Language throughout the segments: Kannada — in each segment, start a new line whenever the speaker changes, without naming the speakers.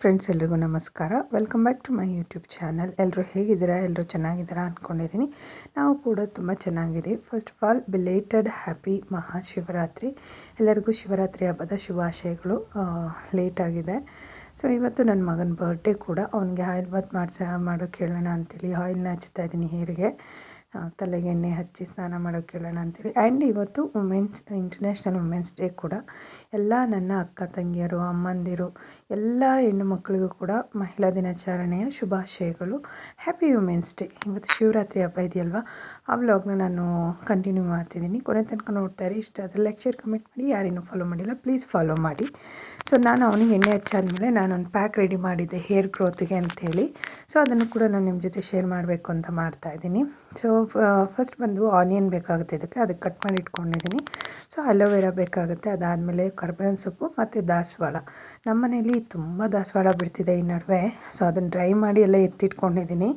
ಫ್ರೆಂಡ್ಸ್, ಎಲ್ರಿಗೂ ನಮಸ್ಕಾರ. Welcome back to my YouTube channel. ಎಲ್ಲರೂ ಹೇಗಿದ್ದೀರಾ? ಎಲ್ಲರೂ ಚೆನ್ನಾಗಿದ್ದೀರಾ ಅಂದ್ಕೊಂಡಿದ್ದೀನಿ ನಾವು ಕೂಡ ತುಂಬ ಚೆನ್ನಾಗಿದ್ದೀವಿ. First of all belated happy Mahashivaratri. ಎಲ್ಲರಿಗೂ ಶಿವರಾತ್ರಿ ಹಬ್ಬದ ಶುಭಾಶಯಗಳು ಲೇಟ್ ಆಗಿದೆ. ಸೊ ಇವತ್ತು ನನ್ನ ಮಗನ ಬರ್ಡೇ ಕೂಡ. ಅವನಿಗೆ ಆಯಿಲ್ ಬಾತ್ ಮಾಡಿಸ ಮಾಡೋಕ್ಕೆ ಹೇಳೋಣ ಅಂತೇಳಿ ಆಯಿಲ್ನ ಹಚ್ತಾ ಇದ್ದೀನಿ ಹೇರಿಗೆ. ತಲೆಗೆ ಎಣ್ಣೆ ಹಚ್ಚಿ ಸ್ನಾನ ಮಾಡೋಕ್ಕೆ ಹೇಳೋಣ ಅಂತೇಳಿ. ಆ್ಯಂಡ್ ಇವತ್ತು ವುಮೆನ್ಸ್ ಇಂಟರ್ನ್ಯಾಷನಲ್ ವುಮೆನ್ಸ್ ಡೇ ಕೂಡ. ಎಲ್ಲ ನನ್ನ ಅಕ್ಕ ತಂಗಿಯರು, ಅಮ್ಮಂದಿರು, ಎಲ್ಲ ಹೆಣ್ಣು ಮಕ್ಕಳಿಗೂ ಕೂಡ ಮಹಿಳಾ ದಿನಾಚರಣೆಯ ಶುಭಾಶಯಗಳು. ಹ್ಯಾಪಿ ವುಮೆನ್ಸ್ ಡೇ ಇವತ್ತು ಶಿವರಾತ್ರಿ ಹಬ್ಬ ಇದೆಯಲ್ವಾ? ಆ ವ್ಲಾಗ್ನ ನಾನು ಕಂಟಿನ್ಯೂ ಮಾಡ್ತಿದ್ದೀನಿ. ಕೊನೆ ತನಕ ನೋಡ್ತಾ ಇರಿ. ಇಷ್ಟ ಆದರೆ ಲೈಕ್ ಶೇರ್ ಕಮೆಂಟ್ ಮಾಡಿ. ಯಾರೇನು ಫಾಲೋ ಮಾಡಿಲ್ಲ ಪ್ಲೀಸ್ ಫಾಲೋ ಮಾಡಿ. ಸೊ ನಾನು ಅವನಿಗೆ ಎಣ್ಣೆ ಹಚ್ಚಾದ್ಮೇಲೆ ನಾನು ಒಂದು ಪ್ಯಾಕ್ ರೆಡಿ ಮಾಡಿದ್ದೆ ಹೇರ್ ಗ್ರೋತ್ಗೆ ಅಂಥೇಳಿ ಸೊ ಅದನ್ನು ಕೂಡ ನಾನು ನಿಮ್ಮ ಜೊತೆ ಶೇರ್ ಮಾಡಬೇಕು ಅಂತ ಮಾಡ್ತಾ ಇದ್ದೀನಿ. ಸೊ ಫಸ್ಟ್ ಬಂದು ಆನಿಯನ್ ಬೇಕಾಗುತ್ತೆ ಇದಕ್ಕೆ. ಅದಕ್ಕೆ ಕಟ್ ಮಾಡಿ ಇಟ್ಕೊಂಡಿದ್ದೀನಿ. ಸೊ ಅಲೋವೆರಾ ಬೇಕಾಗುತ್ತೆ. ಅದಾದಮೇಲೆ ಕರ್ಬೇವಿನ ಸೊಪ್ಪು ಮತ್ತು ದಾಸವಾಳ. ನಮ್ಮ ಮನೇಲಿ ತುಂಬ ದಾಸವಾಳ ಬಿಡ್ತಿದೆ ಈ ನಡುವೆ. ಸೊ ಅದನ್ನು ಡ್ರೈ ಮಾಡಿ ಎಲ್ಲ ಎತ್ತಿಟ್ಕೊಂಡಿದ್ದೀನಿ.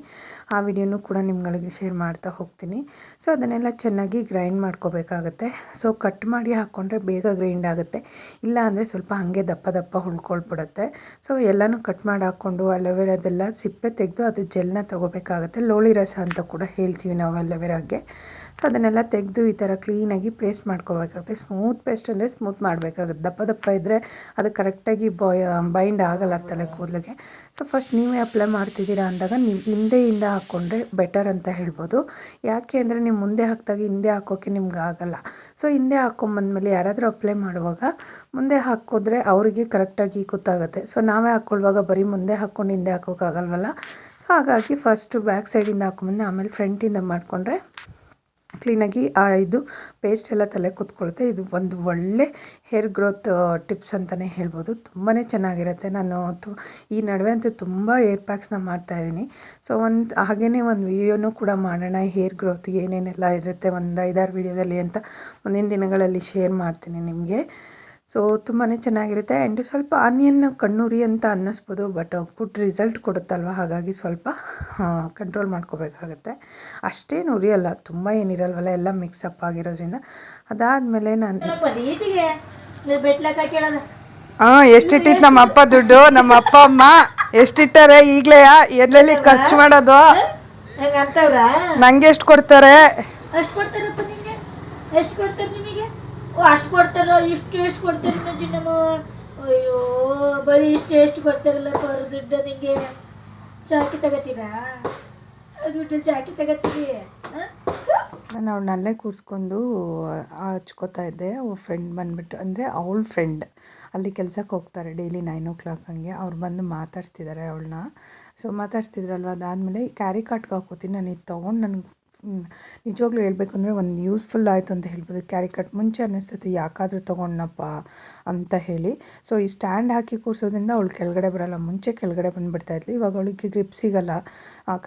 ಆ ವಿಡಿಯೋನೂ ಕೂಡ ನಿಮ್ಗಳಿಗೆ ಶೇರ್ ಮಾಡ್ತಾ ಹೋಗ್ತೀನಿ. ಸೊ ಅದನ್ನೆಲ್ಲ ಚೆನ್ನಾಗಿ ಗ್ರೈಂಡ್ ಮಾಡ್ಕೋಬೇಕಾಗತ್ತೆ. ಸೊ ಕಟ್ ಮಾಡಿ ಹಾಕ್ಕೊಂಡ್ರೆ ಬೇಗ ಗ್ರೈಂಡ್ ಆಗುತ್ತೆ. ಇಲ್ಲ ಅಂದರೆ ಸ್ವಲ್ಪ ಹಾಗೆ ದಪ್ಪ ದಪ್ಪ ಉಳ್ಕೊಳ್ಬಿಡುತ್ತೆ ಸೊ ಎಲ್ಲನೂ ಕಟ್ ಮಾಡಿ ಹಾಕ್ಕೊಂಡು ಅಲೋವೆರಾದೆಲ್ಲ ಸಿಪ್ಪೆ ತೆಗೆದು ಅದು ಜೆಲ್ನ ತೊಗೋಬೇಕಾಗತ್ತೆ. ಲೋಳಿ ರಸ ಅಂತ ಕೂಡ ಹೇಳ್ತೀವಿ ನಾವು ಅಲೋವೆರಾಗೆ. ಸೊ ಅದನ್ನೆಲ್ಲ ತೆಗೆದು ಈ ಥರ ಕ್ಲೀನಾಗಿ ಪೇಸ್ಟ್ ಮಾಡ್ಕೋಬೇಕಾಗುತ್ತೆ. ಸ್ಮೂತ್ ಪೇಸ್ಟ್ ಅಂದರೆ ಸ್ಮೂತ್ ಮಾಡಬೇಕಾಗುತ್ತೆ. ದಪ್ಪ ದಪ್ಪ ಇದ್ದರೆ ಅದು ಕರೆಕ್ಟಾಗಿ ಬಾಯ್, ಬೈಂಡ್ ಆಗಲ್ಲ ತಲೆ ಕೂದಲಿಗೆ. ಸೊ ಫಸ್ಟ್ ನೀವೇ ಅಪ್ಲೈ ಮಾಡ್ತಿದ್ದೀರಾ ಅಂದಾಗ ನಿಮ್ಮ ಹಿಂದೆಯಿಂದ ಹಾಕ್ಕೊಂಡ್ರೆ ಬೆಟರ್ ಅಂತ ಹೇಳ್ಬೋದು. ಯಾಕೆ ಅಂದರೆ ನೀವು ಮುಂದೆ ಹಾಕಿದಾಗ ಹಿಂದೆ ಹಾಕೋಕ್ಕೆ ನಿಮ್ಗೆ ಆಗಲ್ಲ. ಸೊ ಹಿಂದೆ ಹಾಕ್ಕೊಂಬಂದ್ಮೇಲೆ ಯಾರಾದರೂ ಅಪ್ಲೈ ಮಾಡುವಾಗ ಮುಂದೆ ಹಾಕಿದ್ರೆ ಅವರಿಗೆ ಕರೆಕ್ಟಾಗಿ ಗೊತ್ತಾಗುತ್ತೆ. ಸೊ ನಾವೇ ಹಾಕ್ಕೊಳ್ಳುವಾಗ ಬರೀ ಮುಂದೆ ಹಾಕ್ಕೊಂಡು ಹಿಂದೆ ಹಾಕೋಕ್ಕಾಗಲ್ವಲ್ಲ? ಸೊ ಹಾಗಾಗಿ ಫಸ್ಟು ಬ್ಯಾಕ್ ಸೈಡಿಂದ ಹಾಕೊಂಬಂದು ಆಮೇಲೆ ಫ್ರಂಟಿಂದ ಮಾಡಿಕೊಂಡ್ರೆ ಕ್ಲೀನಾಗಿ ಆ ಇದು ಪೇಸ್ಟ್ ಎಲ್ಲ ತಲೆ ಕೂತ್ಕೊಳುತ್ತೆ. ಇದು ಒಂದು ಒಳ್ಳೆ ಹೇರ್ ಗ್ರೋತ್ ಟಿಪ್ಸ್ ಅಂತಲೇ ಹೇಳ್ಬೋದು. ತುಂಬಾ ಚೆನ್ನಾಗಿರುತ್ತೆ. ನಾನು ತು, ಈ ನಡುವೆ ಅಂತೂ ತುಂಬ ಏರ್ ಪ್ಯಾಕ್ಸ್ನ ಮಾಡ್ತಾಯಿದ್ದೀನಿ ಸೊ ಒಂದು ಹಾಗೆಯೇ ಒಂದು ವಿಡಿಯೋನೂ ಕೂಡ ಮಾಡೋಣ. ಹೇರ್ ಗ್ರೋತ್ಗೆ ಏನೇನೆಲ್ಲ ಇರುತ್ತೆ, ಒಂದು ಐದಾರು ವಿಡಿಯೋದಲ್ಲಿ ಅಂತ ಮುಂದಿನ ದಿನಗಳಲ್ಲಿ ಶೇರ್ ಮಾಡ್ತೀನಿ ನಿಮಗೆ. ಸೊ ತುಂಬಾ ಚೆನ್ನಾಗಿರುತ್ತೆ. ಆ್ಯಂಡ್ ಸ್ವಲ್ಪ ಆನಿಯನ್ ಕಣ್ಣುರಿ ಅಂತ ಅನ್ನಿಸ್ಬೋದು ಬಟ್ ಫುಡ್ ರಿಸಲ್ಟ್ ಕೊಡುತ್ತಲ್ವ? ಹಾಗಾಗಿ ಸ್ವಲ್ಪ ಕಂಟ್ರೋಲ್ ಮಾಡ್ಕೋಬೇಕಾಗತ್ತೆ. ಅಷ್ಟೇನು ಉರಿಯಲ್ಲ ತುಂಬ ಏನಿರಲ್ವಲ್ಲ ಎಲ್ಲ ಮಿಕ್ಸಪ್ ಆಗಿರೋದ್ರಿಂದ. ಅದಾದಮೇಲೆ ನಾನು
ಹಾಂ ಎಷ್ಟಿಟ್ಟಿತ್ತು ನಮ್ಮ ಅಪ್ಪ ದುಡ್ಡು? ನಮ್ಮ ಅಪ್ಪ ಅಮ್ಮ ಎಷ್ಟಿಟ್ಟಾರೆ ಈಗಲೇ? ಎಲ್ಲೆಲ್ಲಿ ಖರ್ಚು ಮಾಡೋದು? ನಂಗೆ ಎಷ್ಟು ಕೊಡ್ತಾರೆ?
ಎಷ್ಟು ಕೊಡ್ತಾರೆ ಅಷ್ಟು ಕೊಡ್ತಾರೋ? ಇಷ್ಟು ಎಷ್ಟು ಕೊಡ್ತಾರೆ ಮಂಜು ನಮ್ಮ ಅಯ್ಯೋ, ಬರೀ ಇಷ್ಟು ಎಷ್ಟು ಕೊಡ್ತಾರಲ್ಲಪ್ಪ ಅವ್ರ ದುಡ್ಡು ನಿಮಗೆ ಚಾಕಿ ತಗೋತೀರಾ? ದುಡ್ಡು ಚಾಕಿ ತಗೋತೀರಿ
ನಾನು ಅವ್ರನ್ನಲ್ಲೇ ಕೂರಿಸ್ಕೊಂಡು ಹಚ್ಕೋತಾ ಇದ್ದೆ. ಅವ್ರ ಫ್ರೆಂಡ್ ಬಂದುಬಿಟ್ಟು, ಅಂದರೆ ಅವಳ ಫ್ರೆಂಡ್ ಅಲ್ಲಿ ಕೆಲಸಕ್ಕೆ ಹೋಗ್ತಾರೆ ಡೈಲಿ ನೈನ್ ಓ ಕ್ಲಾಕ್ ಹಂಗೆ. ಅವ್ರು ಬಂದು ಮಾತಾಡ್ಸ್ತಿದ್ದಾರೆ ಅವಳನ್ನ. ಸೊ ಮಾತಾಡ್ಸ್ತಿದ್ರಲ್ವ? ಅದಾದಮೇಲೆ ಕ್ಯಾರಿ ಕಾರ್ಟ್ಗೆ ಹಾಕೋತೀನಿ. ನಾನು ಇದು ತೊಗೊಂಡು ನನಗೆ ನಿಜವಾಗ್ಲೂ ಹೇಳಬೇಕು ಅಂದರೆ ಒಂದು ಯೂಸ್ಫುಲ್ ಆಯಿತು ಅಂತ ಹೇಳ್ಬೋದು. ಕ್ಯಾರಿ ಕಟ್ ಮುಂಚೆ ಅನ್ನಿಸ್ತೈತೆ ಯಾಕಾದರೂ ತೊಗೊಂಡನಪ್ಪ ಅಂತ ಹೇಳಿ. ಸೊ ಈ ಸ್ಟ್ಯಾಂಡ್ ಹಾಕಿ ಕೂರಿಸೋದ್ರಿಂದ ಅವಳು ಕೆಳಗಡೆ ಬರೋಲ್ಲ, ಮುಂಚೆ ಕೆಳಗಡೆ ಬಂದುಬಿಡ್ತಾ ಇದ್ಲು. ಇವಾಗ ಅವಳಿಗೆ ಗ್ರಿಪ್ ಸಿಗಲ್ಲ.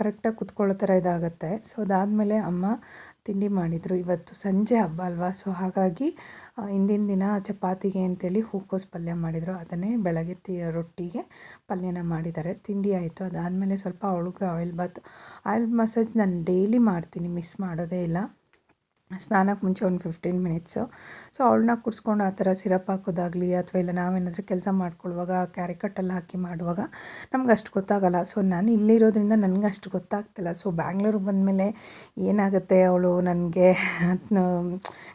ಕರೆಕ್ಟಾಗಿ ಕುತ್ಕೊಳ್ಳೋ ಥರ ಇದಾಗುತ್ತೆ. ಸೊ ಅದಾದಮೇಲೆ ಅಮ್ಮ ತಿಂಡಿ ಮಾಡಿದರು ಇವತ್ತು ಸಂಜೆ ಹಬ್ಬ ಅಲ್ವಾ? ಸೊ ಹಾಗಾಗಿ ಹಿಂದಿನ ದಿನ ಚಪಾತಿಗೆ ಅಂತೇಳಿ ಹೂಕೋಸ್ ಪಲ್ಯ ಮಾಡಿದರು. ಅದನ್ನೇ ಬೆಳಗ್ಗೆ ತಿ, ರೊಟ್ಟಿಗೆ ಪಲ್ಯನ ಮಾಡಿದ್ದಾರೆ. ತಿಂಡಿ ಆಯಿತು. ಅದಾದಮೇಲೆ ಸ್ವಲ್ಪ ಅವಳಿಗೆ ಆಯಿಲ್ ಬಾತ್ ಆಯಿಲ್ ಮಸಾಜ್ ನಾನು ಡೈಲಿ ಮಾಡ್ತೀನಿ. ಮಿಸ್ ಮಾಡೋದೇ ಇಲ್ಲ. ಸ್ನಾನಕ್ಕೆ ಮುಂಚೆ ಒಂದು ಫಿಫ್ಟೀನ್ ಮಿನಿಟ್ಸು ಸೊ ಅವಳನ್ನ ಕೂರಿಸ್ಕೊಂಡು ಆ ಥರ ಸಿರಪ್ ಹಾಕೋದಾಗಲಿ ಅಥವಾ ಇಲ್ಲ ನಾವೇನಾದರೂ ಕೆಲಸ ಮಾಡ್ಕೊಳ್ಳುವಾಗ ಕ್ಯಾರಿ ಕಟ್ಟಲ್ಲಿ ಹಾಕಿ ಮಾಡುವಾಗ ನಮ್ಗೆ ಅಷ್ಟು ಗೊತ್ತಾಗಲ್ಲ. ಸೊ ನಾನು ಇಲ್ಲಿರೋದ್ರಿಂದ ನನಗೆ ಅಷ್ಟು ಗೊತ್ತಾಗ್ತಿಲ್ಲ. ಸೊ ಬ್ಯಾಂಗ್ಳೂರಿಗೆ ಬಂದಮೇಲೆ ಏನಾಗುತ್ತೆ ಅವಳು ನನಗೆ?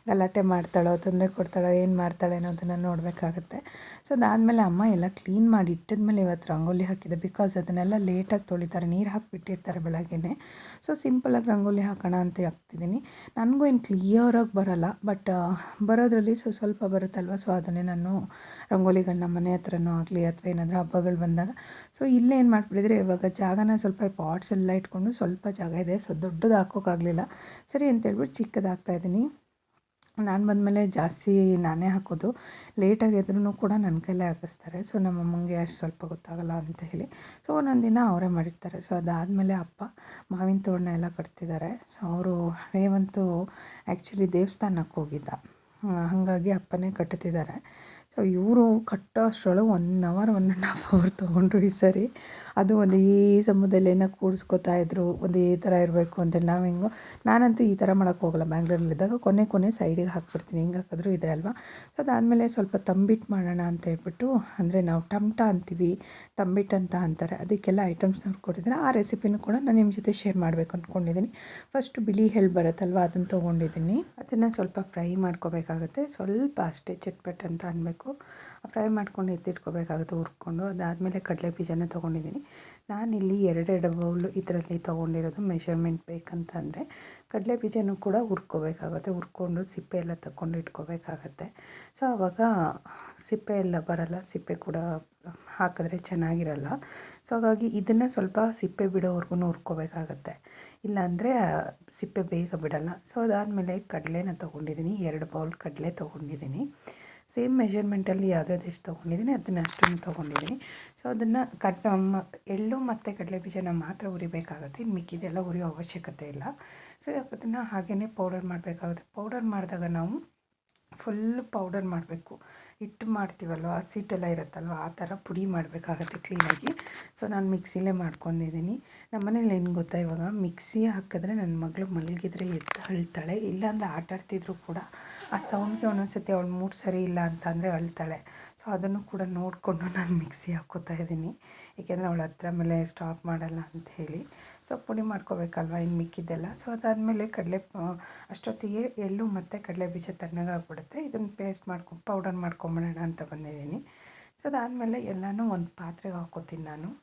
ಗಲಾಟೆ ಮಾಡ್ತಾಳೋ, ತೊಂದರೆ ಕೊಡ್ತಾಳೋ, ಏನು ಮಾಡ್ತಾಳೆ ಅನ್ನೋದನ್ನು ನೋಡಬೇಕಾಗತ್ತೆ. ಸೊ ಅದಾದಮೇಲೆ ಅಮ್ಮ ಎಲ್ಲ ಕ್ಲೀನ್ ಮಾಡಿ ಇಟ್ಟಿದ್ಮೇಲೆ ಇವತ್ತು ರಂಗೋಲಿ ಹಾಕಿದೆ. ಬಿಕಾಸ್ ಅದನ್ನೆಲ್ಲ ಲೇಟಾಗಿ ತೊಳಿತಾರೆ. ನೀರು ಹಾಕಿಬಿಟ್ಟಿರ್ತಾರೆ ಬೆಳಗ್ಗೆನೆ. ಸೊ ಸಿಂಪಲಾಗಿ ರಂಗೋಲಿ ಹಾಕೋಣ ಅಂತ ಹಾಕ್ತಿದ್ದೀನಿ ನನಗೂ ಏನು ಕ್ಲಿಯರಾಗಿ ಬರಲ್ಲ. ಬಟ್ ಬರೋದ್ರಲ್ಲಿ ಸೊ, ಸ್ವಲ್ಪ ಬರುತ್ತಲ್ವ? ಸೊ ಅದನ್ನೇ ನಾನು ರಂಗೋಲಿಗಳನ್ನ ಮನೆ ಹತ್ರನೂ ಆಗಲಿ ಅಥವಾ ಏನಾದರೂ ಹಬ್ಬಗಳು ಬಂದಾಗ. ಸೊ ಇಲ್ಲೇ ಏನು ಮಾಡಿಬಿಟ್ಟಿದ್ರೆ ಇವಾಗ ಜಾಗನ ಸ್ವಲ್ಪ ಪಾಟ್ಸ್ ಎಲ್ಲ ಇಟ್ಕೊಂಡು ಸ್ವಲ್ಪ ಜಾಗ ಇದೆ. ಸೊ ದೊಡ್ಡದು ಹಾಕೋಕ್ಕಾಗಲಿಲ್ಲ ಸರಿ ಅಂತೇಳ್ಬಿಟ್ಟು ಚಿಕ್ಕದು ಹಾಕ್ತಾಯಿದ್ದೀನಿ ನಾನು ಬಂದಮೇಲೆ ಜಾಸ್ತಿ ನಾನೇ ಹಾಕೋದು. ಲೇಟಾಗಿ ಎದ್ರೂ ಕೂಡ ನನ್ನ ಕೈಲೇ ಹಾಕಿಸ್ತಾರೆ. ಸೊ ನಮ್ಮ ಅಮ್ಮಂಗೆ ಅಷ್ಟು ಸ್ವಲ್ಪ ಗೊತ್ತಾಗಲ್ಲ ಅಂತ ಹೇಳಿ. ಸೊ ಒಂದೊಂದು ದಿನ ಅವರೇ ಮಾಡಿರ್ತಾರೆ. ಸೊ ಅದಾದಮೇಲೆ ಅಪ್ಪ ಮಾವಿನ ತೋರಣ ಎಲ್ಲ ಕಟ್ತಿದ್ದಾರೆ. ಸೊ ಅವರು ರೇವಂತು ಆ್ಯಕ್ಚುಲಿ ದೇವಸ್ಥಾನಕ್ಕೆ ಹೋಗಿದ್ದ. ಹಾಗಾಗಿ ಅಪ್ಪನೇ ಕಟ್ಟುತ್ತಿದ್ದಾರೆ ಸೊ ಇವರು ಕಟ್ಟೋ ಅಷ್ಟರೊಳಗೆ one hour one and half hour ತೊಗೊಂಡ್ರು ಈ ಸರಿ. ಅದು ಒಂದೇ ಸಮುದಲ್ಲೇನ ಕೂಡಿಸ್ಕೊತಾ ಇದ್ರು, ಒಂದೇ ಥರ ಇರಬೇಕು ಅಂತೇಳಿ ನಾವು ಹೆಂಗೋ ನಾನಂತೂ ಈ ಥರ ಮಾಡೋಕ್ಕೆ ಹೋಗಲ್ಲ. ಬ್ಯಾಂಗ್ಳೂರಲ್ಲಿದ್ದಾಗ ಕೊನೆ ಕೊನೆ ಸೈಡಿಗೆ ಹಾಕ್ಬಿಡ್ತೀನಿ. ಹೆಂಗೆ ಹಾಕಿದ್ರು ಇದೆ ಅಲ್ವಾ? ಸೊ ಅದಾದಮೇಲೆ ಸ್ವಲ್ಪ ತಂಬಿಟ್ಟು ಮಾಡೋಣ ಅಂತ ಹೇಳ್ಬಿಟ್ಟು, ಅಂದರೆ ನಾವು ಟಮ್ಟ ಅಂತೀವಿ ತಂಬಿಟ್ಟು ಅಂತ ಅಂತಾರೆ. ಅದಕ್ಕೆಲ್ಲ ಐಟಮ್ಸ್ ಕೊಟ್ಟಿದ್ದಾರೆ ಆ ರೆಸಿಪಿನೂ ಕೂಡ ನಾನು ನಿಮ್ಮ ಜೊತೆ ಶೇರ್ ಮಾಡಬೇಕು ಅಂದ್ಕೊಂಡಿದ್ದೀನಿ ಫಸ್ಟ್ ಬಿಳಿ ಎಳ್ಳು ಬರುತ್ತಲ್ವ, ಅದನ್ನು ತೊಗೊಂಡಿದ್ದೀನಿ ಅದನ್ನು ಸ್ವಲ್ಪ ಫ್ರೈ ಮಾಡ್ಕೋಬೇಕಾಗುತ್ತೆ. ಸ್ವಲ್ಪ ಅಷ್ಟೇ ಚಟ್ಪಟ್ ಅಂತ ಅನ್ನಬೇಕು ಫ್ರೈ ಮಾಡ್ಕೊಂಡು ಎತ್ತಿಟ್ಕೋಬೇಕಾಗುತ್ತೆ ಹುರ್ಕೊಂಡು. ಅದಾದಮೇಲೆ ಕಡಲೆ ಬೀಜನ ತೊಗೊಂಡಿದ್ದೀನಿ. ನಾನಿಲ್ಲಿ ಎರಡೆರಡು ಬೌಲು ಇದರಲ್ಲಿ ತೊಗೊಂಡಿರೋದು ಮೆಷರ್ಮೆಂಟ್ ಬೇಕಂತ ಅಂದರೆ ಕಡಲೆ ಬೀಜನೂ ಕೂಡ ಹುರ್ಕೋಬೇಕಾಗುತ್ತೆ. ಹುರ್ಕೊಂಡು ಸಿಪ್ಪೆ ಎಲ್ಲ ತಗೊಂಡು ಇಟ್ಕೋಬೇಕಾಗತ್ತೆ. ಸೊ ಆವಾಗ ಸಿಪ್ಪೆ ಎಲ್ಲ ಬರಲ್ಲ. ಸಿಪ್ಪೆ ಕೂಡ ಹಾಕಿದ್ರೆ ಚೆನ್ನಾಗಿರಲ್ಲ. ಸೊ, ಹಾಗಾಗಿ ಇದನ್ನು ಸ್ವಲ್ಪ ಸಿಪ್ಪೆ ಬಿಡೋವರೆಗೂ ಹುರ್ಕೋಬೇಕಾಗತ್ತೆ. ಇಲ್ಲಾಂದರೆ ಸಿಪ್ಪೆ ಬೇಗ ಬಿಡಲ್ಲ. ಸೊ, ಅದಾದಮೇಲೆ ಕಡಲೆನ ತೊಗೊಂಡಿದ್ದೀನಿ. ಎರಡು ಬೌಲ್ ಕಡಲೆ ತೊಗೊಂಡಿದ್ದೀನಿ. ಸೇಮ್ ಮೆಷರ್ಮೆಂಟಲ್ಲಿ ಯಾವುದ್ಯಾವ್ದು ಎಷ್ಟು ತೊಗೊಂಡಿದ್ದೀನಿ, ಅದನ್ನು ಅಷ್ಟನ್ನು ತೊಗೊಂಡಿದ್ದೀನಿ. ಸೊ ಅದನ್ನು ಕಟ್ ಎಳ್ಳು ಮತ್ತು ಕಡಲೆ ಬೀಜನ ಮಾತ್ರ ಹುರಿಬೇಕಾಗುತ್ತೆ ಇನ್ನು ಮಿಕ್ಕಿದೆಲ್ಲ ಹುರಿಯೋ ಅವಶ್ಯಕತೆ ಇಲ್ಲ. ಸೊ ಅದನ್ನು ಹಾಗೆಯೇ ಪೌಡರ್ ಮಾಡಬೇಕಾಗುತ್ತೆ. ಪೌಡರ್ ಮಾಡಿದಾಗ ನಾವು ಫುಲ್ ಪೌಡರ್ ಮಾಡಬೇಕು. ಹಿಟ್ಟು ಮಾಡ್ತೀವಲ್ವ? ಹಸಿಟ್ಟೆಲ್ಲ ಇರುತ್ತಲ್ವ? ಆ ಥರ ಪುಡಿ ಮಾಡಬೇಕಾಗತ್ತೆ ಕ್ಲೀನಾಗಿ. ಸೊ ನಾನು ಮಿಕ್ಸಿಲೇ ಮಾಡ್ಕೊಂಡಿದ್ದೀನಿ ನಮ್ಮ ಮನೇಲಿ ಏನು ಗೊತ್ತಾ ಇವಾಗ? ಮಿಕ್ಸಿ ಹಾಕಿದ್ರೆ ನನ್ನ ಮಗಳು ಮಲಗಿದ್ರೆ ಎದ್ದು ಅಳ್ತಾಳೆ. ಇಲ್ಲಾಂದರೆ ಆಟಾಡ್ತಿದ್ರು ಕೂಡ ಆ ಸೌಂಡ್ಗೆ ಒಂದೊಂದು ಸತಿ ಅವಳು ಮೂಡ್ ಸರಿ ಇಲ್ಲ ಅಂತ ಅಂದರೆ ಅಳ್ತಾಳೆ. ಸೊ ಅದನ್ನು ಕೂಡ ನೋಡಿಕೊಂಡು ನಾನು ಮಿಕ್ಸಿ ಹಾಕ್ಕೋತಾ ಇದ್ದೀನಿ ಏಕೆಂದರೆ ಅವಳು ಹತ್ರ ಮೇಲೆ ಸ್ಟಾಪ್ ಮಾಡಲ್ಲ ಅಂತ ಹೇಳಿ. ಸೊ ಪುಡಿ ಮಾಡ್ಕೋಬೇಕಲ್ವ ಇನ್ನು ಮಿಕ್ಕಿದ್ದೆಲ್ಲ? ಸೊ ಅದಾದಮೇಲೆ ಕಡಲೆ, ಅಷ್ಟೊತ್ತಿಗೆ ಎಳ್ಳು ಮತ್ತು ಕಡಲೆ ಬೀಜ ತಣ್ಣಗಾಗ್ಬಿಡುತ್ತೆ. ಇದನ್ನು ಪೇಸ್ಟ್ ಮಾಡ್ಕೊಂಡು ಪೌಡರ್ ಮಾಡ್ಕೊಂಬಿಡೋಣ ಅಂತ ಬಂದಿದ್ದೀನಿ. ಸೊ ಅದಾದಮೇಲೆ ಎಲ್ಲನೂ ಒಂದು ಪಾತ್ರೆಗೆ ಹಾಕ್ಕೋತೀನಿ ನಾನು.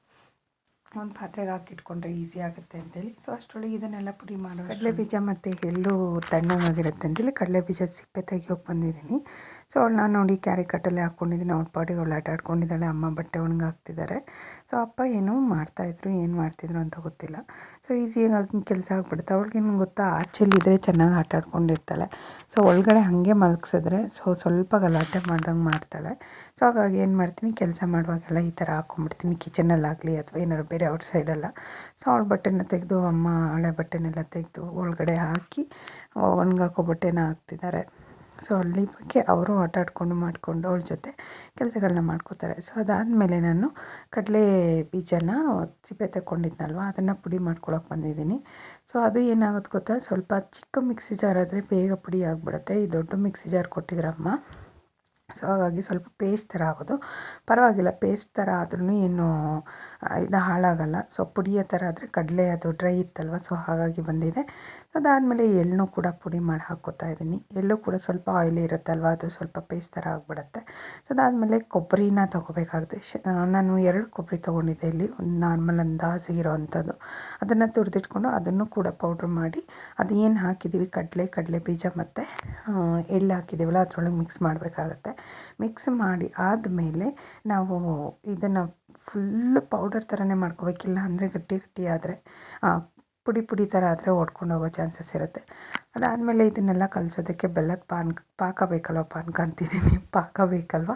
ಒಂದು ಪಾತ್ರೆಗೆ ಹಾಕಿಟ್ಕೊಂಡ್ರೆ ಈಸಿ ಆಗುತ್ತೆ ಅಂತೇಳಿ. ಸೊ ಅಷ್ಟರೊಳಗೆ ಇದನ್ನೆಲ್ಲ ಪುಡಿ ಮಾಡೋ ಕಡಲೆ ಬೀಜ ಮತ್ತು ಎಳ್ಳು ತಣ್ಣಗಾಗಿರುತ್ತೆ ಅಂತೇಳಿ ಕಡಲೆ ಬೀಜದ ಸಿಪ್ಪೆ ತೆಗಿಯೋಕೆ ಬಂದಿದ್ದೀನಿ. ಸೊ ಅವಳು ನಾನು ನೋಡಿ ಕ್ಯಾರಿ ಕಟ್ಟಲ್ಲೇ ಹಾಕ್ಕೊಂಡಿದ್ದೀನಿ ಅವ್ಳ ಪಾಡಿಗೆ ಅವಳು ಆಟ ಆಡ್ಕೊಂಡಿದ್ದಾಳೆ. ಅಮ್ಮ ಬಟ್ಟೆ ಒಣಗಿ ಹಾಕ್ತಿದ್ದಾರೆ. ಸೊ ಅಪ್ಪ ಏನೋ ಮಾಡ್ತಾಯಿದ್ರು ಏನು ಮಾಡ್ತಿದ್ರು ಅಂತ ಗೊತ್ತಿಲ್ಲ. ಸೊ ಈಸಿಯಾಗಿ ಕೆಲಸ ಆಗ್ಬಿಡುತ್ತೆ. ಏನು ಗೊತ್ತಾ ಆಚೆಲಿದ್ರೆ ಚೆನ್ನಾಗಿ ಆಟ ಆಡ್ಕೊಂಡಿರ್ತಾಳೆ. ಸೊ ಒಳಗಡೆ ಹಾಗೆ ಮಲಗಿಸಿದ್ರೆ, ಸೊ, ಸ್ವಲ್ಪ ಗಲಾಟೆ ಮಾಡ್ದಂಗೆ ಮಾಡ್ತಾಳೆ. ಸೊ ಹಾಗಾಗಿ ಏನು ಮಾಡ್ತೀನಿ, ಕೆಲಸ ಮಾಡುವಾಗೆಲ್ಲ ಈ ಥರ ಹಾಕ್ಕೊಂಬಿಡ್ತೀನಿ ಕಿಚನಲ್ಲಾಗಲಿ ಅಥವಾ ಏನಾದ್ರು ಬೇರೆ ಔಟ್ ಸೈಡೆಲ್ಲ ಸೊ ಅವಳ ಬಟ್ಟೆನ ತೆಗೆದು, ಅಮ್ಮ ಹಳೆ ಬಟ್ಟೆನೆಲ್ಲ ತೆಗೆದು ಒಳಗಡೆ ಹಾಕಿ ಒಣಗಾಕೋ ಬಟ್ಟೆನ ಹಾಕ್ತಿದ್ದಾರೆ ಸೊ ಅಲ್ಲಿ ಬಗ್ಗೆ ಅವರು ಆಟ ಆಡ್ಕೊಂಡು ಮಾಡಿಕೊಂಡು ಅವಳ ಜೊತೆ ಕೆಲಸಗಳನ್ನ ಮಾಡ್ಕೋತಾರೆ. ಸೊ ಅದಾದಮೇಲೆ ನಾನು ಕಡಲೆ ಬೀಜನ ಸಿಪ್ಪೆ ತಗೊಂಡಿದ್ನಲ್ವ ಅದನ್ನು ಪುಡಿ ಮಾಡ್ಕೊಳಕ್ಕೆ ಬಂದಿದ್ದೀನಿ. ಸೊ ಅದು ಏನಾಗುತ್ತೆ ಗೊತ್ತಾ? ಸ್ವಲ್ಪ ಚಿಕ್ಕ ಮಿಕ್ಸಿ ಜಾರ್ ಆದರೆ ಬೇಗ ಪುಡಿ ಆಗಿಬಿಡುತ್ತೆ. ಈ ದೊಡ್ಡ ಮಿಕ್ಸಿ ಜಾರ್ ಕೊಟ್ಟಿದ್ರಮ್ಮ. ಸೊ, ಹಾಗಾಗಿ ಸ್ವಲ್ಪ ಪೇಸ್ಟ್ ಥರ ಆಗೋದು. ಪರವಾಗಿಲ್ಲ ಪೇಸ್ಟ್ ಥರ ಆದ್ರೂ ಏನು ಇದು ಹಾಳಾಗಲ್ಲ. ಸೊ, ಪುಡಿಯೋ ಥರ ಆದರೆ ಕಡಲೆ ಅದು ಡ್ರೈ ಇತ್ತಲ್ವ? ಸೊ, ಹಾಗಾಗಿ ಬಂದಿದೆ. ಅದಾದಮೇಲೆ ಎಳ್ಳನ್ನು ಕೂಡ ಪುಡಿ ಮಾಡಿ ಹಾಕ್ಕೋತಾ ಇದ್ದೀನಿ. ಎಳ್ಳು ಕೂಡ ಸ್ವಲ್ಪ ಆಯಿಲಿ ಇರುತ್ತಲ್ವ, ಅದು ಸ್ವಲ್ಪ ಪೇಸ್ಟ್ ಥರ ಆಗಿಬಿಡುತ್ತೆ. ಸೊ ಅದಾದಮೇಲೆ ಕೊಬ್ಬರಿನ ತೊಗೋಬೇಕಾಗುತ್ತೆ. ಶ ನಾನು ಎರಡು ಕೊಬ್ಬರಿ ತೊಗೊಂಡಿದ್ದೆ ಇಲ್ಲಿ, ಒಂದು ನಾರ್ಮಲ್ ಅಂದಾಜು ಇರೋ ಅಂಥದ್ದು ಅದನ್ನು ತುರಿದಿಟ್ಕೊಂಡು ಅದನ್ನು ಕೂಡ ಪೌಡ್ರ್ ಮಾಡಿ, ಅದು ಏನು ಹಾಕಿದ್ದೀವಿ, ಕಡಲೆ ಕಡಲೆ ಬೀಜ ಮತ್ತು ಎಳ್ಳು ಹಾಕಿದ್ದೀವಲ್ಲ, ಅದರೊಳಗೆ ಮಿಕ್ಸ್ ಮಾಡಬೇಕಾಗತ್ತೆ. ಮಿಕ್ಸ್ ಮಾಡಿ ಆದಮೇಲೆ ನಾವು ಇದನ್ನು ಫುಲ್ಲು ಪೌಡರ್ ಥರನೇ ಮಾಡ್ಕೋಬೇಕಿಲ್ಲ ಅಂದರೆ ಗಟ್ಟಿ ಗಟ್ಟಿ ಆದರೆ ಪುಡಿ ಪುಡಿ ಥರ ಆದರೆ ಒಡ್ಕೊಂಡು ಹೋಗೋ ಚಾನ್ಸಸ್ ಇರುತ್ತೆ. ಅದಾದಮೇಲೆ ಇದನ್ನೆಲ್ಲ ಕಲಿಸೋದಕ್ಕೆ ಬೆಲ್ಲದ ಪಾನ್ಕ ಪಾಕ ಬೇಕಲ್ವ ಪಾನಕ ಅಂತಿದ್ದೀನಿ. ಪಾಕ ಬೇಕಲ್ವ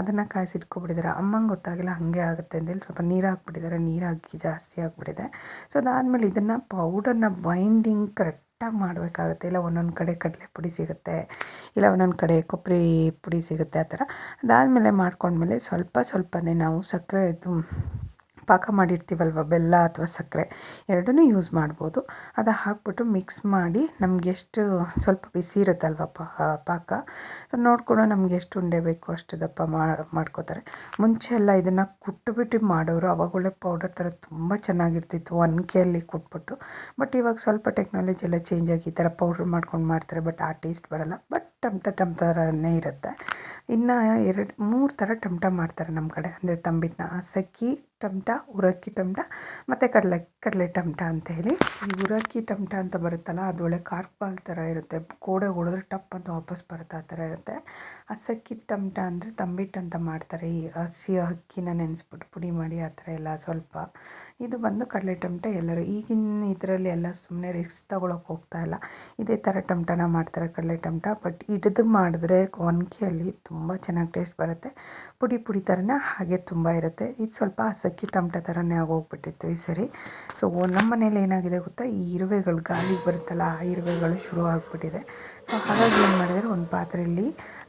ಅದನ್ನು ಕಾಯಿಸಿಟ್ಕೊಬಿಟ್ಟಿದ್ದಾರೆ. ಅಮ್ಮಂಗೆ ಗೊತ್ತಾಗಿಲ್ಲ, ಹಾಗೆ ಆಗುತ್ತೆ ಅಂತೇಳಿ ಸ್ವಲ್ಪ ನೀರು ಹಾಕ್ಬಿಟ್ಟಿದ್ದಾರೆ. ನೀರು ಹಾಕಿ ಜಾಸ್ತಿ ಆಗಿಬಿಟ್ಟಿದೆ ಸೊ ಅದಾದಮೇಲೆ ಇದನ್ನು ಪೌಡರ್ನ ಬೈಂಡಿಂಗ್ ಕರೆಕ್ಟಾಗಿ ಮಾಡಬೇಕಾಗುತ್ತೆ. ಇಲ್ಲ ಒಂದೊಂದು ಕಡೆ ಕಡಲೆ ಪುಡಿ ಸಿಗುತ್ತೆ, ಇಲ್ಲ ಒಂದೊಂದು ಕಡೆ ಕೊಬ್ಬರಿ ಪುಡಿ ಸಿಗುತ್ತೆ ಆ ಥರ. ಅದಾದಮೇಲೆ ಮಾಡ್ಕೊಂಡ್ಮೇಲೆ ಸ್ವಲ್ಪ ಸ್ವಲ್ಪನೇ ನಾವು ಸಕ್ಕರೆ ಇದು ಪಾಕ ಮಾಡಿರ್ತೀವಲ್ವ? ಬೆಲ್ಲ ಅಥವಾ ಸಕ್ಕರೆ. ಎರಡನ್ನೂ ಯೂಸ್ ಮಾಡ್ಬೋದು. ಅದು ಹಾಕ್ಬಿಟ್ಟು ಮಿಕ್ಸ್ ಮಾಡಿ ನಮಗೆಷ್ಟು ಸ್ವಲ್ಪ ಬಿಸಿ ಇರುತ್ತಲ್ವ ಪಾಕ. ಸೊ ನೋಡಿಕೊಂಡು ನಮ್ಗೆ ಎಷ್ಟು ಉಂಡೆ ಬೇಕು ಅಷ್ಟು ದಪ್ಪ ಮಾಡ್ಕೋತಾರೆ. ಮುಂಚೆ ಎಲ್ಲ ಇದನ್ನು ಕುಟ್ಟುಬಿಟ್ಟು ಮಾಡೋರು ಅವಾಗ ಒಳ್ಳೆ ಪೌಡರ್ ಥರ ತುಂಬ ಚೆನ್ನಾಗಿರ್ತಿತ್ತು. ಒನಕೆಯಲ್ಲಿ ಕುಟ್ಬಿಟ್ಟು. ಬಟ್ ಇವಾಗ ಸ್ವಲ್ಪ ಟೆಕ್ನಾಲಜಿ ಎಲ್ಲ ಚೇಂಜ್ ಆಗಿ ಈ ಥರ ಪೌಡ್ರ್ ಮಾಡ್ಕೊಂಡು ಮಾಡ್ತಾರೆ. ಬಟ್ ಆ ಟೇಸ್ಟ್ ಬರೋಲ್ಲ. ಬಟ್ ಟಮ್ಟ ಟಮ್ ಥರನೇ ಇರುತ್ತೆ. ಇನ್ನು ಎರಡು, ಮೂರು ಥರ ಟಮ್ಟ ಮಾಡ್ತಾರೆ ನಮ್ಮ ಕಡೆ. ಅಂದರೆ ತಂಬಿಟ್ಟನ್ನ ಸಕ್ಕಿ ಟಮ್ಟ ಉರಕ್ಕಿ ಟಮ್ಟ ಮತ್ತು ಕಡಲೆ ಕಡಲೆ ಟಮ್ಟ ಅಂತ ಹೇಳಿ. ಈ ಉರಕ್ಕಿ ಟಮ್ಟ ಅಂತ ಬರುತ್ತಲ್ಲ ಅದು ಒಳ್ಳೆ ಕಾರ್ಪಾಲ್ ಥರ ಇರುತ್ತೆ. ಕೋಡೆ ಹೊಡೆದ್ರೆ ಟಪ್ ಅಂತ ವಾಪಸ್ ಬರುತ್ತೆ ಆ ಥರ ಇರುತ್ತೆ. ಆ ಸಕ್ಕಿ ಟಮ್ಟ ಅಂದರೆ ತಂಬಿಟ್ಟು ಅಂತ ಮಾಡ್ತಾರೆ. ಈ ಹಸಿ ಅಕ್ಕಿನ ನೆನೆಸ್ಬಿಟ್ಟು ಪುಡಿ ಮಾಡಿ ಆ ಥರ ಎಲ್ಲ ಸ್ವಲ್ಪ. ಇದು ಬಂದು ಕಡಲೆ ಟಮ್ಟ ಎಲ್ಲರೂ, ಈಗಿನ ಇದರಲ್ಲಿ ಎಲ್ಲ ಸುಮ್ಮನೆ ರಿಸ್ಕ್ ತಗೊಳಕ್ಕೆ ಹೋಗ್ತಾ ಇಲ್ಲ. ಇದೇ ಥರ ಟಮ್ಟನ ಮಾಡ್ತಾರೆ ಕಡಲೆ ಟಮ್ಟ ಬಟ್ ಹಿಡಿದು ಮಾಡಿದ್ರೆ ಒನಕೆಯಲ್ಲಿ ತುಂಬ ಚೆನ್ನಾಗಿ ಟೇಸ್ಟ್ ಬರುತ್ತೆ. ಪುಡಿ ಪುಡಿ ಥರನೇ ಹಾಗೆ ತುಂಬ ಇರುತ್ತೆ. ಇದು ಸ್ವಲ್ಪ ಹಸಕ್ಕಿ
ಸಕ್ಕಿ ಟಮಟ ಥರನೇ ಆಗೋಗ್ಬಿಟ್ಟಿತ್ತು ಈ ಸರಿ. ಸೊ ನಮ್ಮ ಮನೇಲಿ ಏನಾಗಿದೆ ಗೊತ್ತಾ? ಈ ಇರುವೆಗಳು ಗಾಳಿಗೆ ಬರುತ್ತಲ್ಲ, ಆ ಇರುವೆಗಳು ಶುರು ಆಗಿಬಿಟ್ಟಿದೆ. ಸೊ ಹಾಗಾಗಿ ಏನು ಮಾಡಿದರೆ ಒಂದು ಪಾತ್ರೆಯಲ್ಲಿ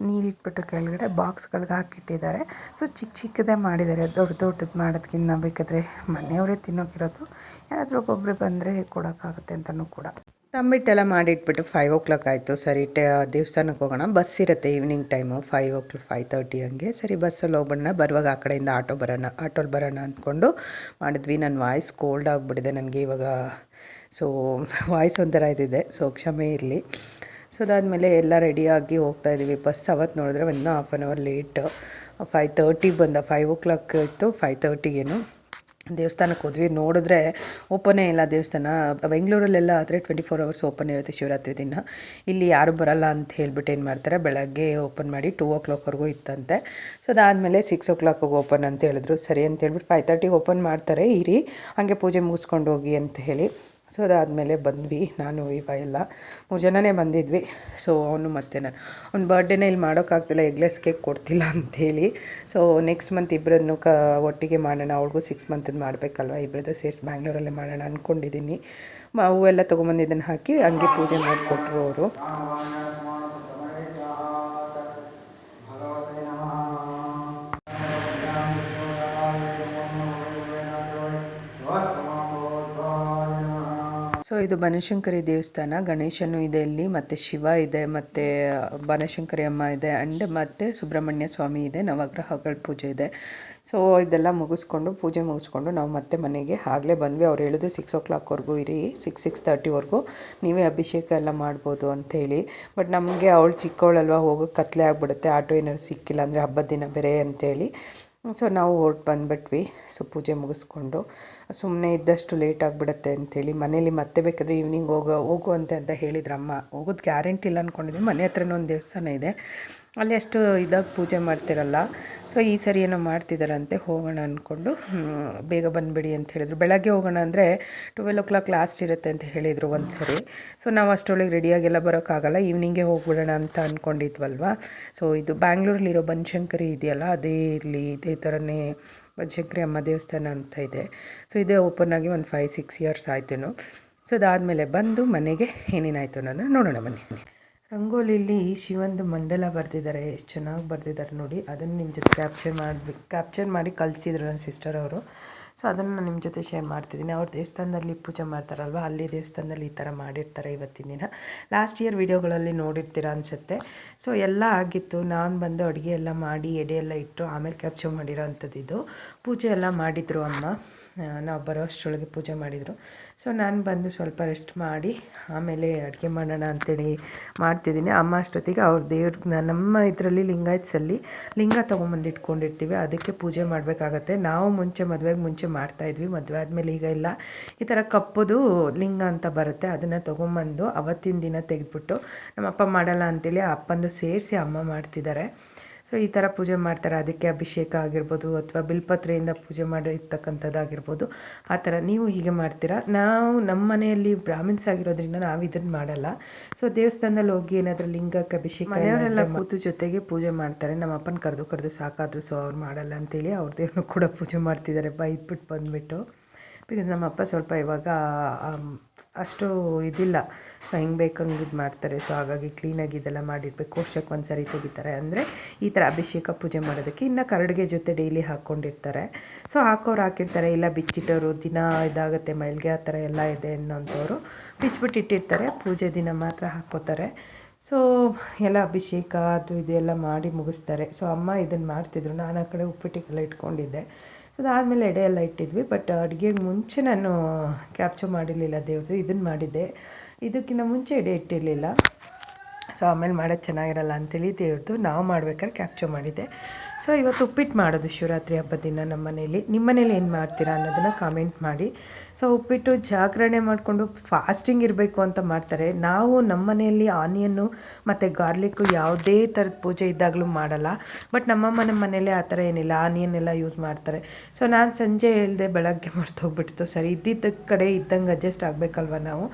ನೀರಿಟ್ಬಿಟ್ಟು ಕೆಳಗಡೆ ಬಾಕ್ಸ್ಗಳಿಗೆ ಹಾಕಿಟ್ಟಿದ್ದಾರೆ. ಸೊ ಚಿಕ್ಕ ಚಿಕ್ಕದೇ ಮಾಡಿದ್ದಾರೆ. ದೊಡ್ಡ ದೊಡ್ಡದು ಮಾಡೋದಕ್ಕಿಂತ ಬೇಕಾದರೆ ಮನೆಯವರೇ ತಿನ್ನೋಕಿರೋದು. ಯಾರಾದರೂ ಒಬ್ಬೊಬ್ಬರು ಬಂದರೆ ಕೊಡೋಕ್ಕಾಗುತ್ತೆ ಅಂತಲೂ ಕೂಡ.
ತಂಬಿಟ್ಟೆಲ್ಲ ಮಾಡಿಟ್ಬಿಟ್ಟು ಫೈವ್ ಓ ಕ್ಲಾಕ್ ಆಯಿತು. ಸರಿ, ಟೆ ದೇವಸ್ಥಾನಕ್ಕೆ ಹೋಗೋಣ. ಬಸ್ ಇರುತ್ತೆ evening time five o'clock five thirty ಹಂಗೆ. ಸರಿ ಬಸ್ಸಲ್ಲಿ ಹೋಗ್ಬಿಡೋಣ. ಬರುವಾಗ ಆ ಕಡೆಯಿಂದ ಆಟೋ ಬರೋಣ ಆಟೋಲಿ ಬರೋಣ ಅಂದ್ಕೊಂಡು ಮಾಡಿದ್ವಿ. ನನ್ನ ವಾಯ್ಸ್ ಕೋಲ್ಡ್ ಆಗಿಬಿಟ್ಟಿದೆ. ನನಗೆ ಇವಾಗ ಸೊ ವಾಯ್ಸ್ ಒಂಥರ ಇದಿದೆ. ಸೊ ಕ್ಷಮೆ ಇರಲಿ. ಸೊ ಅದಾದಮೇಲೆ ಎಲ್ಲ ರೆಡಿಯಾಗಿ ಹೋಗ್ತಾ ಇದ್ದೀವಿ. ಬಸ್ ಅವತ್ತು ನೋಡಿದ್ರೆ ಇನ್ನೂ half an hour late five ತರ್ಟಿಗೆ ಬಂದ ಫೈವ್ ಓ ಕ್ಲಾಕ್ ಇತ್ತು ಫೈವ್ ತರ್ಟಿಗೇನು ದೇವಸ್ಥಾನಕ್ಕೆ ಹೋದ್ವಿ, ನೋಡಿದ್ರೆ ಓಪನೇ ಇಲ್ಲ ದೇವಸ್ಥಾನ. ಬೆಂಗಳೂರಲ್ಲೆಲ್ಲ ಆದರೆ ಟ್ವೆಂಟಿ ಫೋರ್ ಅವರ್ಸ್ ಓಪನ್ ಇರುತ್ತೆ ಶಿವರಾತ್ರಿ ದಿನ. ಇಲ್ಲಿ ಯಾರು ಬರಲ್ಲ ಅಂತ ಹೇಳ್ಬಿಟ್ಟು ಏನು ಮಾಡ್ತಾರೆ, ಬೆಳಗ್ಗೆ ಓಪನ್ ಮಾಡಿ ಟೂ ಓ ಕ್ಲಾಕ್ವರೆಗೂ ಇತ್ತಂತೆ. ಸೊ ಅದಾದಮೇಲೆ ಸಿಕ್ಸ್ ಓ ಕ್ಲಾಕಿಗೆ ಓಪನ್ ಅಂತ ಹೇಳಿದ್ರು. ಸರಿ ಅಂತ ಹೇಳ್ಬಿಟ್ಟು ಫೈವ್ ತರ್ಟಿಗೆ ಓಪನ್ ಮಾಡ್ತಾರೆ, ಇರಿ, ಹಾಗೆ ಪೂಜೆ ಮುಗಿಸ್ಕೊಂಡು ಹೋಗಿ ಅಂತ ಹೇಳಿ. ಸೊ ಅದಾದಮೇಲೆ ಬಂದ್ವಿ, ನಾನು ಇವ ಎಲ್ಲ. ಮೂರು ಜನನೇ ಬಂದಿದ್ವಿ. ಸೊ ಅವನು ಮತ್ತೆ ನಾನು ಅವ್ನ ಬರ್ಡೇನೇ ಇಲ್ಲಿ ಮಾಡೋಕ್ಕಾಗ್ತಿಲ್ಲ ಎಗ್ಲೆಸ್ ಕೇಕ್ ಕೊಡ್ತಿಲ್ಲ ಅಂಥೇಳಿ ಸೊ ನೆಕ್ಸ್ಟ್ ಮಂತ್ ಇಬ್ಬರನ್ನು ಕ, ಒಟ್ಟಿಗೆ ಮಾಡೋಣ, ಅವ್ಳಿಗೂ ಸಿಕ್ಸ್ ಮಂತದ್ದು ಮಾಡಬೇಕಲ್ವ ಇಬ್ಬರದ್ದು ಸೇರಿಸಿ ಬ್ಯಾಂಗ್ಳೂರಲ್ಲೇ ಮಾಡೋಣ ಅಂದ್ಕೊಂಡಿದ್ದೀನಿ ಹೂವೆಲ್ಲ ತೊಗೊಂಬಂದಿದ್ದನ್ನು ಹಾಕಿ ಹಂಗೆ ಪೂಜೆ ಮಾಡಿಕೊಟ್ರು ಅವರು. ಸೊ ಇದು ಬನಶಂಕರಿ ದೇವಸ್ಥಾನ. ಗಣೇಶನು ಇದೆ ಇಲ್ಲಿ ಮತ್ತು ಶಿವ ಇದೆ, ಮತ್ತು ಬನಶಂಕರಿ ಅಮ್ಮ ಇದೆ ಆ್ಯಂಡ್ ಮತ್ತೆ ಸುಬ್ರಹ್ಮಣ್ಯ ಸ್ವಾಮಿ ಇದೆ, ನವಗ್ರಹಗಳ ಪೂಜೆ ಇದೆ. ಸೊ ಇದೆಲ್ಲ ಮುಗಿಸ್ಕೊಂಡು, ಪೂಜೆ ಮುಗಿಸ್ಕೊಂಡು ನಾವು ಮತ್ತೆ ಮನೆಗೆ, ಆಗಲೇ ಬಂದ್ವಿ. ಅವ್ರು ಹೇಳಿದ್ರು ಸಿಕ್ಸ್ ಓ ಕ್ಲಾಕ್ವರೆಗೂ ಇರಿ ಸಿಕ್ಸ್ ಸಿಕ್ಸ್ ತರ್ಟಿವರೆಗೂ ನೀವೇ ಅಭಿಷೇಕ ಎಲ್ಲ ಮಾಡ್ಬೋದು ಅಂಥೇಳಿ ಬಟ್ ನಮಗೆ ಅವಳು ಚಿಕ್ಕವಳಲ್ವ, ಹೋಗೋಕ್ಕೆ ಕತ್ಲೆ ಆಗಿಬಿಡುತ್ತೆ, ಆಟೋ ಏನಾದ್ರು ಸಿಕ್ಕಿಲ್ಲ ಅಂದರೆ ಹಬ್ಬದ ದಿನ ಬೇರೆ ಅಂತೇಳಿ ಸೊ ನಾವು ಹೊರಟು ಬಂದುಬಿಟ್ವಿ. ಸೊ ಪೂಜೆ ಮುಗಿಸ್ಕೊಂಡು. ಸುಮ್ಮನೆ ಇದ್ದಷ್ಟು ಲೇಟ್ ಆಗಿಬಿಡುತ್ತೆ ಅಂಥೇಳಿ ಮನೇಲಿ ಮತ್ತೆ ಬೇಕಾದರೆ ಈವ್ನಿಂಗ್ ಹೋಗೋ, ಹೋಗುವಂತೆ ಅಂತ ಹೇಳಿದ್ರಮ್ಮ ಹೋಗೋದು ಗ್ಯಾರಂಟಿ ಇಲ್ಲ ಅಂದ್ಕೊಂಡಿದ್ವಿ ಮನೆ ಹತ್ರನೇ ಒಂದು ದೇವಸ್ಥಾನ ಇದೆ. ಅಲ್ಲಿ ಅಷ್ಟು ಇದಾಗಿ ಪೂಜೆ ಮಾಡ್ತಿರಲ್ಲ. ಸೊ ಈ ಸರಿ ಏನೋ ಮಾಡ್ತಿದ್ದಾರಂತೆ ಹೋಗೋಣ ಅಂದ್ಕೊಂಡು ಬೇಗ ಬಂದುಬಿಡಿ ಅಂತ ಹೇಳಿದ್ರು. ಬೆಳಗ್ಗೆ ಹೋಗೋಣ ಅಂದರೆ ಟ್ವೆಲ್ ಓ ಕ್ಲಾಕ್ ಲಾಸ್ಟ್ ಇರುತ್ತೆ ಅಂತ ಹೇಳಿದರು ಒಂದು ಸರಿ. ಸೊ ನಾವು ಅಷ್ಟರೊಳಗೆ ರೆಡಿಯಾಗೆಲ್ಲ ಬರೋಕ್ಕಾಗಲ್ಲ. ಈವ್ನಿಂಗೇ ಹೋಗ್ಬಿಡೋಣ ಅಂತ ಅಂದ್ಕೊಂಡಿದ್ವಲ್ವ ಸೊ ಇದು ಬ್ಯಾಂಗ್ಳೂರಲ್ಲಿರೋ ಬನಶಂಕರಿ ಇದೆಯಲ್ಲ, ಅದೇ ಇರಲಿ ಇದೇ ಥರನೇ ಬನಶಂಕರಿ ಅಮ್ಮ ದೇವಸ್ಥಾನ ಅಂತ ಇದೆ. ಸೊ ಇದೇ ಓಪನ್ ಆಗಿ ಒಂದು ಫೈವ್ ಸಿಕ್ಸ್ ಇಯರ್ಸ್ ಆಯ್ತು ಸೊ ಅದಾದಮೇಲೆ ಬಂದು ಮನೆಗೆ ಏನೇನಾಯಿತು ಅನ್ನೋದನ್ನ ನೋಡೋಣ ಬನ್ನಿ. ರಂಗೋಲಿಲಿ ಶಿವಂದು ಮಂಡಲ ಬರೆದಿದ್ದಾರೆ ಎಷ್ಟು ಚೆನ್ನಾಗಿ ಬರೆದಿದ್ದಾರೆ ನೋಡಿ. ಅದನ್ನು ನಿಮ್ಮ ಜೊತೆ ಕ್ಯಾಪ್ಚರ್ ಮಾಡಿ ಕ್ಯಾಪ್ಚರ್ ಮಾಡಿ ಕಳಿಸಿದ್ರು ನನ್ನ ಸಿಸ್ಟರ್ ಅವರು. ಸೊ ಅದನ್ನು ನಾನು ನಿಮ್ಮ ಜೊತೆ ಶೇರ್ ಮಾಡ್ತಿದ್ದೀನಿ ಅವ್ರ ದೇವಸ್ಥಾನದಲ್ಲಿ ಪೂಜೆ ಮಾಡ್ತಾರಲ್ವ, ಅಲ್ಲಿ ದೇವಸ್ಥಾನದಲ್ಲಿ ಈ ಥರ ಮಾಡಿರ್ತಾರೆ ಇವತ್ತಿನ ದಿನ. ಲಾಸ್ಟ್ ಇಯರ್ ವೀಡಿಯೋಗಳಲ್ಲಿ ನೋಡಿರ್ತೀರ ಅನಿಸುತ್ತೆ. ಸೊ ಎಲ್ಲ ಆಗಿತ್ತು. ನಾನು ಬಂದು ಅಡುಗೆ ಎಲ್ಲ ಮಾಡಿ ಎಡೆ ಎಲ್ಲ ಇಟ್ಟು ಆಮೇಲೆ ಕ್ಯಾಪ್ಚರ್ ಮಾಡಿರೋ ಅಂಥದ್ದು ಪೂಜೆ ಎಲ್ಲ ಮಾಡಿದರು ಅಮ್ಮ. ನಾವು ಬರೋ ಅಷ್ಟರೊಳಗೆ ಪೂಜೆ ಮಾಡಿದರು. ಸೊ ನಾನು ಬಂದು ಸ್ವಲ್ಪ ರೆಸ್ಟ್ ಮಾಡಿ, ಆಮೇಲೆ ಅಡುಗೆ ಮಾಡೋಣ ಅಂತೇಳಿ ಮಾಡ್ತಿದ್ದೀನಿ. ಅಮ್ಮ ಅಷ್ಟೊತ್ತಿಗೆ ಅವ್ರ ದೇವ್ರ, ನಮ್ಮ ಇದರಲ್ಲಿ ಲಿಂಗಾಯತ್ಸಲ್ಲಿ ಲಿಂಗ ತೊಗೊಂಬಂದು ಇಟ್ಕೊಂಡಿರ್ತೀವಿ. ಅದಕ್ಕೆ ಪೂಜೆ ಮಾಡಬೇಕಾಗತ್ತೆ. ನಾವು ಮುಂಚೆ ಮದುವೆಗೆ ಮುಂಚೆ ಮಾಡ್ತಾಯಿದ್ವಿ ಮದುವೆ ಆದಮೇಲೆ ಈಗ ಇಲ್ಲ. ಈ ಥರ ಕಪ್ಪದು ಲಿಂಗ ಅಂತ ಬರುತ್ತೆ. ಅದನ್ನು ತೊಗೊಂಬಂದು ಅವತ್ತಿನ ದಿನ ತೆಗೆದ್ಬಿಟ್ಟು ನಮ್ಮಪ್ಪ ಮಾಡಲ್ಲ ಅಂತೇಳಿ ಅಪ್ಪಂದು ಸೇರಿಸಿ ಅಮ್ಮ ಮಾಡ್ತಿದ್ದಾರೆ. ಸೊ ಈ ಥರ ಪೂಜೆ ಮಾಡ್ತಾರೆ. ಅದಕ್ಕೆ ಅಭಿಷೇಕ ಆಗಿರ್ಬೋದು ಅಥವಾ ಬಿಲ್ಪತ್ರೆಯಿಂದ ಪೂಜೆ ಮಾಡಿರ್ತಕ್ಕಂಥದ್ದಾಗಿರ್ಬೋದು. ಆ ಥರ ನೀವು ಹೀಗೆ ಮಾಡ್ತೀರಾ? ನಾವು ನಮ್ಮ ಮನೆಯಲ್ಲಿ ಬ್ರಾಹ್ಮಿನ್ಸ್ ಆಗಿರೋದ್ರಿಂದ ನಾವು ಇದನ್ನು ಮಾಡಲ್ಲ. ಸೊ ದೇವಸ್ಥಾನದಲ್ಲಿ ಹೋಗಿ ಏನಾದರೂ ಲಿಂಗಕ್ಕೆ ಅಭಿಷೇಕ ಮನೆಯವರೆಲ್ಲ ಕೂತು ಜೊತೆಗೆ ಪೂಜೆ ಮಾಡ್ತಾರೆ. ನಮ್ಮ ಅಪ್ಪನ ಕರೆದು ಕರೆದು ಸಾಕಾದ್ರು ಸೊ ಅವ್ರು ಮಾಡಲ್ಲ ಅಂತೇಳಿ ಅವ್ರ ದೇವ್ರನ್ನೂ ಕೂಡ ಪೂಜೆ ಮಾಡ್ತಿದ್ದಾರೆ. ಬೈದ್ಬಿಟ್ಟು ಬಂದುಬಿಟ್ಟು. ಬಿಕಾಸ್ ನಮ್ಮ ಅಪ್ಪ ಸ್ವಲ್ಪ ಇವಾಗ ಅಷ್ಟು ಇದಿಲ್ಲ. ಸೊ ಹೆಂಗೆ ಬೇಕಂಗೆ ಇದು ಮಾಡ್ತಾರೆ. ಸೊ ಹಾಗಾಗಿ ಕ್ಲೀನಾಗಿ ಇದೆಲ್ಲ ಮಾಡಿರ್ಬೇಕು. ವರ್ಷಕ್ಕೆ ಒಂದು ಸರಿ ತೆಗಿತಾರೆ. ಅಂದರೆ ಈ ಥರ ಅಭಿಷೇಕ ಪೂಜೆ ಮಾಡೋದಕ್ಕೆ ಇನ್ನು ಕರಡಿಗೆ ಜೊತೆ ಡೈಲಿ ಹಾಕ್ಕೊಂಡಿರ್ತಾರೆ ಸೊ ಹಾಕೋರು ಹಾಕಿರ್ತಾರೆ. ಇಲ್ಲ ಬಿಚ್ಚಿಟ್ಟವರು ದಿನ ಇದಾಗುತ್ತೆ, ಮೈಲ್ಗೆ ಆ ಥರ ಎಲ್ಲ ಇದೆ ಅನ್ನೋಂಥವ್ರು ಬಿಚ್ಚಿಬಿಟ್ಟು ಇಟ್ಟಿರ್ತಾರೆ. ಪೂಜೆ ದಿನ ಮಾತ್ರ ಹಾಕ್ಕೋತಾರೆ ಸೊ ಎಲ್ಲ ಅಭಿಷೇಕ ಅದು ಇದೆಲ್ಲ ಮಾಡಿ ಮುಗಿಸ್ತಾರೆ. ಸೊ ಅಮ್ಮ ಇದನ್ನು ಮಾಡ್ತಿದ್ರು. ನಾನು ಆ ಕಡೆ ಉಪ್ಪಿಟ್ಟಿಗೆಲ್ಲ ಇಟ್ಕೊಂಡಿದ್ದೆ. ಸೊ ಅದಾದಮೇಲೆ ಎಡೆ ಎಲ್ಲ ಇಟ್ಟಿದ್ವಿ ಬಟ್ ಅಡುಗೆಗೆ ಮುಂಚೆ ನಾನು ಕ್ಯಾಪ್ಚರ್ ಮಾಡಿರಲಿಲ್ಲ ದೇವ್ರದ್ದು ಇದನ್ನು ಮಾಡಿದ್ದೆ. ಇದಕ್ಕಿಂತ ಮುಂಚೆ ಎಡೆ ಇಟ್ಟಿರಲಿಲ್ಲ. ಸೊ ಆಮೇಲೆ ಮಾಡೋದು ಚೆನ್ನಾಗಿರಲ್ಲ ಅಂತೇಳಿ ದೇವ್ರದ್ದು ನಾವು ಮಾಡ್ಬೇಕಾದ್ರೆ ಕ್ಯಾಪ್ಚರ್ ಮಾಡಿದ್ದೆ. ಸೊ ಇವತ್ತು ಉಪ್ಪಿಟ್ಟು ಮಾಡೋದು ಶಿವರಾತ್ರಿ ಹಬ್ಬದ ದಿನ ನಮ್ಮ ಮನೇಲಿ ನಿಮ್ಮ ಮನೇಲಿ ಏನು ಮಾಡ್ತೀರಾ ಅನ್ನೋದನ್ನು ಕಾಮೆಂಟ್ ಮಾಡಿ. ಸೊ ಉಪ್ಪಿಟ್ಟು ಜಾಗರಣೆ ಮಾಡಿಕೊಂಡು ಫಾಸ್ಟಿಂಗ್ ಇರಬೇಕು ಅಂತ ಮಾಡ್ತಾರೆ. ನಾವು ನಮ್ಮ ಮನೆಯಲ್ಲಿ ಆನಿಯನ್ನು ಮತ್ತು ಗಾರ್ಲಿಕ್ಕು ಯಾವುದೇ ಥರದ ಪೂಜೆ ಇದ್ದಾಗಲೂ ಮಾಡಲ್ಲ. ಬಟ್ ನಮ್ಮಮ್ಮ ನಮ್ಮ ಮನೇಲಿ ಆ ಥರ ಏನಿಲ್ಲ. ಆನಿಯನ್ ಎಲ್ಲ ಯೂಸ್ ಮಾಡ್ತಾರೆ. ಸೊ ನಾನು ಸಂಜೆ ಹೇಳಿದೆ ಬೆಳಗ್ಗೆ ಮರ್ತೋಗ್ಬಿಡ್ತು ಸರಿ, ಇದ್ದಿದ್ದ ಕಡೆ ಇದ್ದಂಗೆ ಅಡ್ಜಸ್ಟ್ ಆಗಬೇಕಲ್ವ ನಾವು?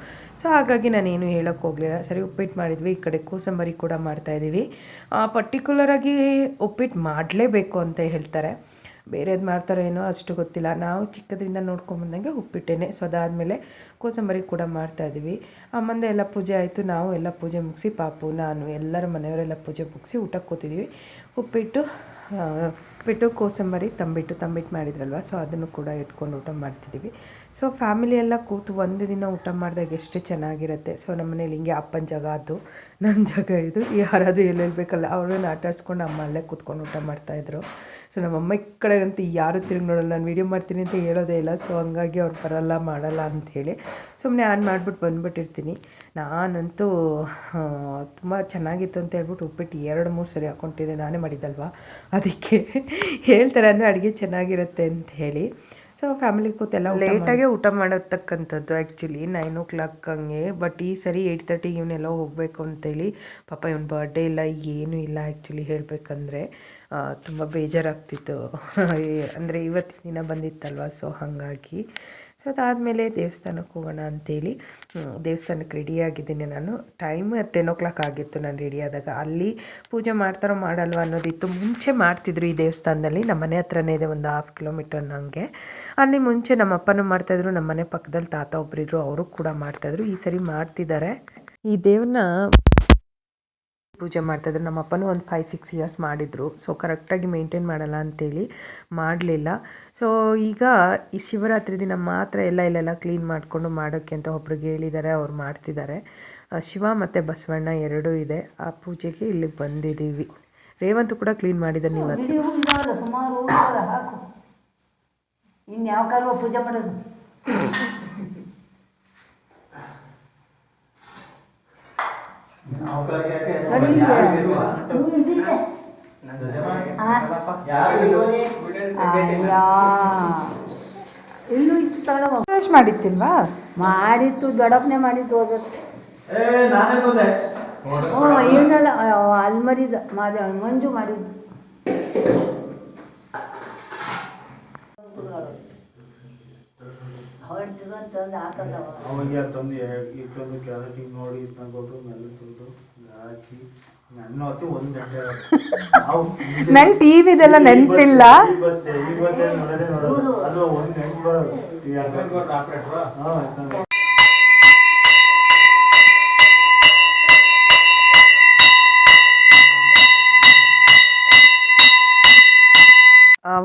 ಸೊ ಹಾಗಾಗಿ ನಾನೇನು ಹೇಳೋಕ್ಕೆ ಹೋಗಲಿಲ್ಲ. ಸರಿ, ಉಪ್ಪಿಟ್ಟು ಮಾಡಿದ್ವಿ. ಈ ಕಡೆ ಕೋಸಂಬರಿ ಕೂಡ ಮಾಡ್ತಾಯಿದ್ದೀವಿ ಪರ್ಟಿಕ್ಯುಲರಾಗಿ ಉಪ್ಪಿಟ್ಟು ಮಾಡಲೇಬೇಕು ಅಂತ ಹೇಳ್ತಾರೆ. ಬೇರೆದು ಮಾಡ್ತಾರೋ ಏನೋ ಅಷ್ಟು ಗೊತ್ತಿಲ್ಲ. ನಾವು ಚಿಕ್ಕದ್ರಿಂದ ನೋಡ್ಕೊಂಬಂದಂಗೆ ಉಪ್ಪಿಟ್ಟೇನೆ. ಸೊ ಅದಾದಮೇಲೆ ಕೋಸಂಬರಿ ಕೂಡ ಮಾಡ್ತಾಯಿದ್ವಿ ಮಂದೆ ಎಲ್ಲ ಪೂಜೆ ಆಯಿತು. ನಾವು ಎಲ್ಲ ಪೂಜೆ ಮುಗಿಸಿ ಪಾಪು, ನಾನು ಎಲ್ಲರ ಮನೆಯವರೆಲ್ಲ ಪೂಜೆ ಮುಗಿಸಿ ಊಟಕ್ಕೆ ಕೂತಿದ್ವಿ. ಉಪ್ಪಿಟ್ಟು ಉಪ್ಪಿಟ್ಟು ಕೋಸಂಬರಿ ತಂಬಿಟ್ಟು ತಂಬಿಟ್ಟು ಮಾಡಿದ್ರಲ್ವ ಸೊ ಅದನ್ನು ಕೂಡ ಇಟ್ಕೊಂಡು ಊಟ ಮಾಡ್ತಿದ್ದೀವಿ. ಸೊ ಫ್ಯಾಮಿಲಿ ಎಲ್ಲ ಕೂತು ಒಂದು ದಿನ ಊಟ ಮಾಡಿದಾಗ ಎಷ್ಟು ಚೆನ್ನಾಗಿರುತ್ತೆ. ಸೊ ನಮ್ಮ ಮನೇಲಿ ಹಿಂಗೆ ಅಪ್ಪನ ಜಾಗ ಅದು ನನ್ನ ಜಾಗ ಇದು, ಯಾರಾದರೂ ಎಲ್ಲೆಲ್ಲಿ ಬೇಕಲ್ಲ, ಅವ್ರನ್ನ ಆಟ ಆಡ್ಸ್ಕೊಂಡು ಅಮ್ಮ ಅಲ್ಲೇ ಕೂತ್ಕೊಂಡು ಊಟ ಮಾಡ್ತಾಯಿದ್ರು ಸೊ ನಮ್ಮಮ್ಮ ಈ ಕಡೆಗಂತೂ ಯಾರು ತಿರುಗಿ ನೋಡಲ್ಲ, ನಾನು ವೀಡಿಯೋ ಮಾಡ್ತೀನಿ ಅಂತ ಹೇಳೋದೇ ಇಲ್ಲ. ಸೊ ಹಂಗಾಗಿ ಅವ್ರು ಬರಲ್ಲ, ಮಾಡಲ್ಲ ಅಂಥೇಳಿ ಸುಮ್ಮನೆ ಆನ್ ಮಾಡಿಬಿಟ್ಟು ಬಂದುಬಿಟ್ಟಿರ್ತೀನಿ. ನಾನಂತೂ ತುಂಬ ಚೆನ್ನಾಗಿತ್ತು ಅಂತ ಹೇಳ್ಬಿಟ್ಟು ಉಪ್ಪಿಟ್ಟು ಎರಡು, ಮೂರು ಸರಿ ಹಾಕ್ಕೊತಿದ್ದೆ ನಾನೇ ಮಾಡಿದ್ದಲ್ವಾ? ಅದಕ್ಕೆ ಹೇಳ್ತಾರೆ ಅಂದರೆ ಅಡುಗೆ ಚೆನ್ನಾಗಿರುತ್ತೆ ಅಂತ ಹೇಳಿ. ಸೊ ಫ್ಯಾಮಿಲಿ ಕೂತೆಲ್ಲ ಲೇಟಾಗೆ ಊಟ ಮಾಡತಕ್ಕಂಥದ್ದು ಆ್ಯಕ್ಚುಲಿ ನೈನ್ ಓ ಕ್ಲಾಕ್ ಹಂಗೆ. ಬಟ್ ಈ ಸರಿ ಏಯ್ಟ್ ತರ್ಟಿಗೆ ಇವನ್ನೆಲ್ಲ ಹೋಗಬೇಕು ಅಂತೇಳಿ ಪಾಪ ಇವನ ಬರ್ಡೇ ಇಲ್ಲ, ಏನೂ ಇಲ್ಲ ಆ್ಯಕ್ಚುಲಿ ಹೇಳಬೇಕಂದ್ರೆ. ತುಂಬ ಬೇಜಾರಾಗ್ತಿತ್ತು. ಅಂದರೆ ಇವತ್ತಿನ ದಿನ ಬಂದಿತ್ತಲ್ವ ಸೊ ಹಾಗಾಗಿ. ಸೊ ಅದಾದಮೇಲೆ ದೇವಸ್ಥಾನಕ್ಕೆ ಹೋಗೋಣ ಅಂಥೇಳಿ ದೇವಸ್ಥಾನಕ್ಕೆ ರೆಡಿಯಾಗಿದ್ದೀನಿ ನಾನು. ಟೈಮ್ ಟೆನ್ ಓ ಕ್ಲಾಕ್ ಆಗಿತ್ತು ನಾನು ರೆಡಿಯಾದಾಗ ಅಲ್ಲಿ ಪೂಜೆ ಮಾಡ್ತಾರೋ ಮಾಡಲ್ವ ಅನ್ನೋದಿತ್ತು. ಮುಂಚೆ ಮಾಡ್ತಿದ್ರು ಈ ದೇವಸ್ಥಾನದಲ್ಲಿ. ನಮ್ಮ ಮನೆ ಹತ್ರನೇ ಇದೆ, ಒಂದು ಹಾಫ್ ಕಿಲೋಮೀಟರ್ ನನಗೆ ಅಲ್ಲಿ ಮುಂಚೆ ನಮ್ಮ ಅಪ್ಪನೂ ಮಾಡ್ತಾಯಿದ್ರು ನಮ್ಮ ಮನೆ ಪಕ್ಕದಲ್ಲಿ ತಾತ ಒಬ್ಬರಿದ್ರು ಅವರು ಕೂಡ ಮಾಡ್ತಾಯಿದ್ರು ಈ ಸರಿ ಮಾಡ್ತಿದ್ದಾರೆ. ಈ ದೇವ್ರನ್ನ ಪೂಜೆ ಮಾಡ್ತಾಯಿದ್ರು ನಮ್ಮ ಅಪ್ಪನೂ ಒಂದು ಫೈವ್ ಸಿಕ್ಸ್ ಇಯರ್ಸ್ ಮಾಡಿದರು. ಸೊ ಕರೆಕ್ಟಾಗಿ ಮೇಂಟೈನ್ ಮಾಡಲ್ಲ ಅಂತೇಳಿ ಮಾಡಲಿಲ್ಲ. ಸೊ ಈಗ ಈ ಶಿವರಾತ್ರಿ ದಿನ ಮಾತ್ರ ಎಲ್ಲ ಇಲ್ಲೆಲ್ಲ ಕ್ಲೀನ್ ಮಾಡಿಕೊಂಡು ಮಾಡೋಕ್ಕೆ ಅಂತ ಒಬ್ರಿಗೆ ಹೇಳಿದ್ದಾರೆ. ಅವ್ರು ಮಾಡ್ತಿದ್ದಾರೆ. ಶಿವ ಮತ್ತು ಬಸವಣ್ಣ ಎರಡೂ ಇದೆ. ಆ ಪೂಜೆಗೆ ಇಲ್ಲಿಗೆ ಬಂದಿದ್ದೀವಿ. ರೇವಂತ್ ಕೂಡ ಕ್ಲೀನ್
ಮಾಡಿದ್ದಾರೆ ನೀವು ಸುಮಾರು ಹಾಕು. ಇನ್ನು ಕಾಲ ಪೂಜೆ ಮಾಡೋದು ಹ್ಞೂ, ಇದಿದೆ. ಆ? ಅಯ್ಯಾ. ಇಲ್ಲೂ ಇತ್ತು ತಗೊಳವ
ಮಾಡಿತ್ತಿಲ್ವಾ
ಮಾಡಿತ್ತು ದೊಡಪ್ಪನೆ ಮಾಡಿದ್ದು ಹೋಗೋದು ಹ್ಞೂ ಏನಲ್ಲ ಅಲ್ಮರಿದ ಮಾದ ಮಂಜು ಮಾಡಿದ್ದು. ಹೊರಟಿದಂತಂದು ಹಾಕದವ
ಅವಾಗ ತಂದು ಹಿಂಗೆ ನೋಡಿ ಇದನ್ನ ಕೊಟ್ಟು ಮೇಲೆ ತಂದು.
ನಂಗೆ ಟಿ ವಿದೆಲ್ಲ ನೆನಪಿಲ್ಲ.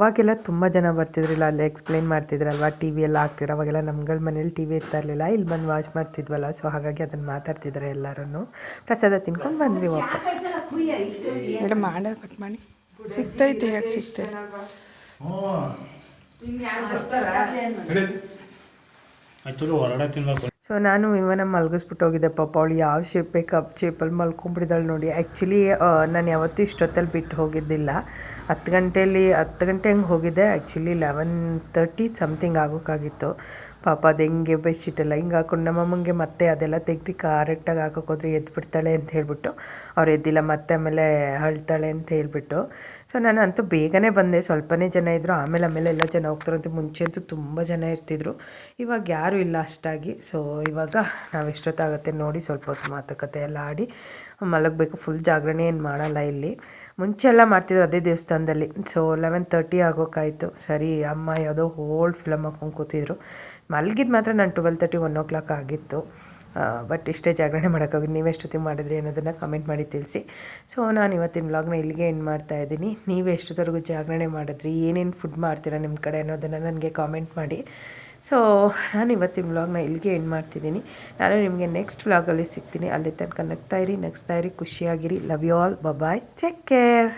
ಆವಾಗೆಲ್ಲ ತುಂಬ ಜನ ಬರ್ತಿದ್ರಿಲ್ಲ ಅಲ್ಲಿ ಎಕ್ಸ್ಪ್ಲೈನ್ ಮಾಡ್ತಿದ್ರಲ್ವ ಟಿ ವಿ ಎಲ್ಲ ಹಾಕ್ತಿದ್ರು ಅವಾಗೆಲ್ಲ ನಮ್ಗಳ ಮನೇಲಿ ಟಿ ವಿ ಇರ್ತಾ ಇರಲಿಲ್ಲ ಇಲ್ಲಿ ಬಂದು ವಾಚ್ ಮಾಡ್ತಿದ್ವಲ್ಲ ಸೊ ಹಾಗಾಗಿ ಅದನ್ನು ಮಾತಾಡ್ತಿದ್ರು ಎಲ್ಲರೂ ಪ್ರಸಾದ ತಿನ್ಕೊಂಡು ಬಂದ್ವಿ ವಾಪಸ್.
ಎಲ್ಲ ಮಾಡ ಕಟ್ ಮಾಡಿ. ಸಿಗ್ತೈತೆ ಯಾಕೆ ಸಿಗ್ತೈತೆ
ಹೊರಗಡೆ ತಿನ್ಬೇಕು.
ಸೊ ನಾನು ಇವನ ಮಲಗಿಸ್ಬಿಟ್ಟು ಹೋಗಿದ್ದೆ ಪಾಪ ಅವಳು ಯಾವ ಶೇಪ್ ಬೇಕು ಶೇಪಲ್ಲಿ ಮಲ್ಕೊಂಡ್ಬಿಟ್ಟಿದ್ದಾಳೆ ನೋಡಿ. ಆ್ಯಕ್ಚುಲಿ ನಾನು ಯಾವತ್ತೂ ಇಷ್ಟೊತ್ತಲ್ಲಿ ಬಿಟ್ಟು ಹೋಗಿದ್ದಿಲ್ಲ. ಹತ್ತು ಗಂಟೆಯಲ್ಲಿ, ಹತ್ತು ಗಂಟೆ ಹಂಗೆ ಹೋಗಿದ್ದೆ. ಆ್ಯಕ್ಚುಲಿ ಲೆವೆನ್ ತರ್ಟಿ ಸಮಥಿಂಗ್ ಆಗೋಕ್ಕಾಗಿತ್ತು. ಪಾಪ ಅದು ಹೆಂಗೆ ಬೆಡ್ಶೀಟ್ ಎಲ್ಲ ಹಿಂಗೆ ಹಾಕೊಂಡು ನಮ್ಮಮ್ಮಂಗೆ ಮತ್ತೆ ಅದೆಲ್ಲ ತೆಗ್ದು ಕರೆಕ್ಟಾಗಿ ಹಾಕೋಕೆ ಹೋದ್ರೆ ಎದ್ದು ಬಿಡ್ತಾಳೆ ಅಂತ ಹೇಳ್ಬಿಟ್ಟು ಅವ್ರು ಎದ್ದಿಲ್ಲ ಮತ್ತೆ ಆಮೇಲೆ ಅಳ್ತಾಳೆ ಅಂತ ಹೇಳ್ಬಿಟ್ಟು. ಸೊ ನಾನು ಅಂತೂ ಬೇಗನೆ ಬಂದೆ. ಸ್ವಲ್ಪನೇ ಜನ ಇದ್ದರು ಆಮೇಲೆ ಆಮೇಲೆ ಎಲ್ಲ ಜನ ಹೋಗ್ತಾರಂತೆ ಮುಂಚೆ ಅಂತೂ ತುಂಬ ಜನ ಇರ್ತಿದ್ರು. ಇವಾಗ ಯಾರೂ ಇಲ್ಲ ಅಷ್ಟಾಗಿ. ಸೊ ಇವಾಗ ನಾವು ಎಷ್ಟೊತ್ತಾಗುತ್ತೆ ನೋಡಿ ಸ್ವಲ್ಪ ಹೊತ್ತು ಮಾತುಕತೆ ಎಲ್ಲ ಆಡಿ ಮಲಗಬೇಕು. ಫುಲ್ ಜಾಗರಣೆ ಏನು ಮಾಡಲ್ಲ ಇಲ್ಲಿ. ಮುಂಚೆ ಎಲ್ಲ ಮಾಡ್ತಿದ್ರು ಅದೇ ದೇವಸ್ಥಾನದಲ್ಲಿ. ಸೊ ಲೆವೆನ್ ತರ್ಟಿ ಆಗೋಕ್ಕಾಯಿತು ಸರಿ, ಅಮ್ಮ ಯಾವುದೋ ಓಲ್ಡ್ ಫಿಲಮ್ ಹಾಕೊಂಡು ಕೂತಿದ್ರು. ಮಲಗಿದ್ದು ಮಾತ್ರ ನಾನು twelve thirty one o'clock ಆಗಿತ್ತು ಬಟ್ ಇಷ್ಟೇ ಜಾಗರಣೆ ಮಾಡೋಕ್ಕಾಗಿ ನೀವು ಎಷ್ಟೊತ್ತಿಗೆ ಮಾಡಿದ್ರಿ ಅನ್ನೋದನ್ನು ಕಮೆಂಟ್ ಮಾಡಿ ತಿಳಿಸಿ. ಸೊ ನಾನು ಇವತ್ತಿನ ವ್ಲಾಗ್ನ ಇಲ್ಲಿಗೆ ಎಂಡ್ ಮಾಡ್ತಾ ಇದ್ದೀನಿ. ನೀವು ಎಷ್ಟೊತ್ತವರೆಗೂ ಜಾಗರಣೆ ಮಾಡಿದ್ರಿ? ಏನೇನು ಫುಡ್ ಮಾಡ್ತೀರಾ ನಿಮ್ಮ ಕಡೆ ಅನ್ನೋದನ್ನು ನನಗೆ ಕಾಮೆಂಟ್ ಮಾಡಿ. ಸೊ ನಾನು ಇವತ್ತಿನ ವ್ಲಾಗ್ನ ಇಲ್ಲಿಗೆ ಎಂಡ್ ಮಾಡ್ತಿದ್ದೀನಿ. ನಾನು ನಿಮಗೆ ನೆಕ್ಸ್ಟ್ ವ್ಲಾಗಲ್ಲಿ ಸಿಗ್ತೀನಿ. ಅಲ್ಲಿ ತನಕ ನಗ್ತಾ ಇರಿ, ನಗ್ಸ್ತಾ ಇರಿ, ಖುಷಿಯಾಗಿರಿ. Love you all bye take care